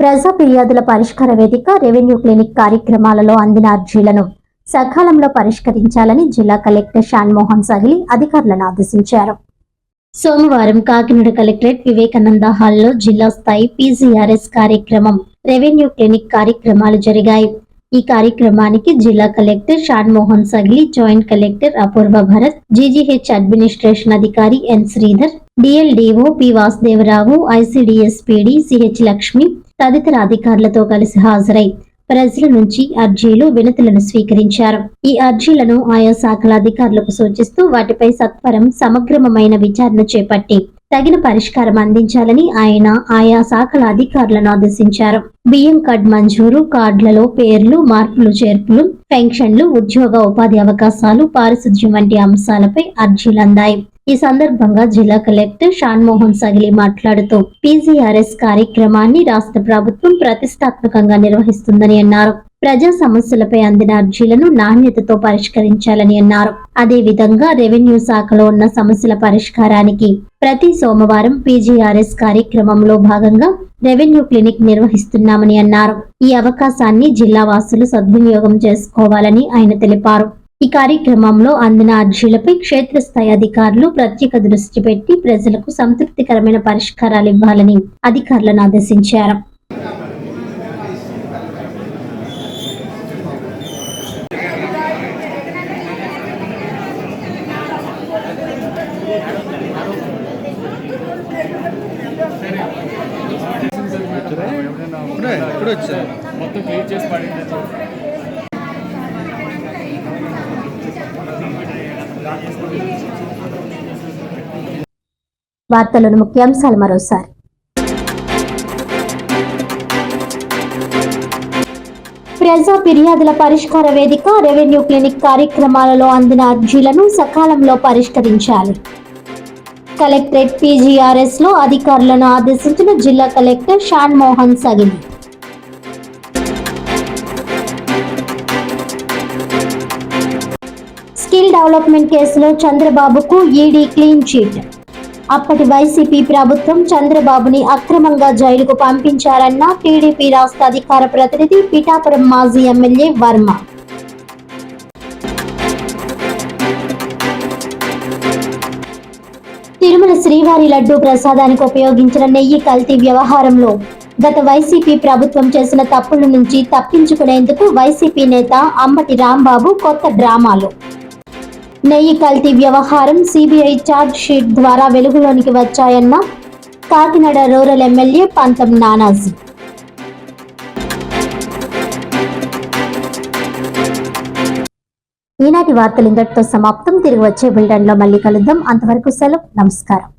ప్రజా ఫిర్యాదుల పరిష్కార వేదిక రెవెన్యూ క్లినిక్ కార్యక్రమాలలో అందిన అర్జీలను సకాలంలో పరిష్కరించాలని జిల్లా కలెక్టర్ షాన్మోహన్ సహిలి అధికారులను ఆదేశించారు. సోమవారం కాకినాడ కలెక్టరేట్ వివేకానంద హాల్లో జిల్లా స్థాయి పీజీఆర్ఎస్ కార్యక్రమం రెవెన్యూ క్లినిక్ కార్యక్రమాలు జరిగాయి. ఈ కార్యక్రమానికి జిల్లా collector Shanmohan Sagli joint collector Apoorva Bharat GGH administration అధికారి N Sridhar DLDO P Vasudevarao ICDS PD CH Lakshmi తదితర అధికారులతో కలిసి హాజరై ప్రజల నుంచి అర్జీలు వినతులను స్వీకరించారు. ఈ అర్జీలను ఆయా శాఖల అధికారులకు సూచిస్తూ వాటిపై సత్వరం సమగ్రమైన విచారణ చేపట్టి తగిన పరిష్కారం అందించాలని ఆయన ఆయా శాఖల అధికారులను ఆదేశించారు. బియ్యం కార్డ్ మంజూరు కార్డులలో పేర్లు మార్పులు చేర్పులు పెన్షన్లు ఉద్యోగ ఉపాధి అవకాశాలు పారిశుధ్యం వంటి అంశాలపై అర్జీలు అందాయి. ఈ సందర్భంగా జిల్లా కలెక్టర్ షాన్మోహన్ సగిలి మాట్లాడుతూ పీజీఆర్ఎస్ కార్యక్రమాన్ని రాష్ట్ర ప్రభుత్వం ప్రతిష్టాత్మకంగా నిర్వహిస్తుందని అన్నారు. ప్రజా సమస్యలపై అందిన అర్జీలను నాణ్యతతో పరిష్కరించాలని అన్నారు. అదే విధంగా రెవెన్యూ శాఖలో ఉన్న సమస్యల పరిష్కారానికి ప్రతి సోమవారం పీజీఆర్ఎస్ కార్యక్రమంలో భాగంగా రెవెన్యూ క్లినిక్ నిర్వహిస్తున్నామని అన్నారు. ఈ అవకాశాన్ని జిల్లా వాసులు సద్వినియోగం చేసుకోవాలని ఆయన తెలిపారు. ఈ కార్యక్రమంలో అందిన అర్జీలపై క్షేత్రస్థాయి అధికారులు ప్రత్యేక దృష్టి పెట్టి ప్రజలకు సంతృప్తికరమైన పరిష్కారాలు ఇవ్వాలని అధికారులను ఆదేశించారు. ఇప్పుడే ఇప్పుడే వచ్చా మొత్తం క్లియర్ చేసి పడింది. వార్తలను ముఖ్యాంశాలు మరోసారి. ప్రజా ఫిర్యాదుల పరిష్కార వేదిక రెవెన్యూ క్లినిక్ కార్యక్రమాలలో అందిన అర్జీలను సకాలంలో పరిష్కరించాలి. కలెక్టరేట్ పీజీఆర్ఎస్లో అధికారులను ఆదేశించిన జిల్లా collector Shan Mohan Sagili. Skill development కేసులో చంద్రబాబుకు ఈడీ క్లీన్ చిట్. అప్పటి వైసీపీ ప్రభుత్వం చంద్రబాబుని అక్రమంగా జైలుకు పంపించారన్న టీడీపీ రాష్ట్ర అధికార ప్రతినిధి పిఠాపురం మాజీ ఎమ్మెల్యే వర్మ. శ్రీవారి లడ్డూ ప్రసాదానికి ఉపయోగించిన నెయ్యి కల్తీ వ్యవహారంలో గత వైసీపీ ప్రభుత్వం చేసిన తప్పుల నుంచి తప్పించుకునేందుకు వైసీపీ నేత అంబటి రాంబాబు కొత్త డ్రామాలు. నెయ్యి కల్తీ వ్యవహారం సిబిఐ ఛార్జ్ షీట్ ద్వారా వెలుగులోనికి వచ్చాయన్న కాకినాడ రూరల్ ఎమ్మెల్యే పంతం నానాజీ. ఈనాటి వార్తలు ఇంతటితో సమాప్తం. తిరిగి వచ్చే బిల్డన్లో మళ్ళీ కలుద్దాం. అంతవరకు సెలవు. నమస్కారం.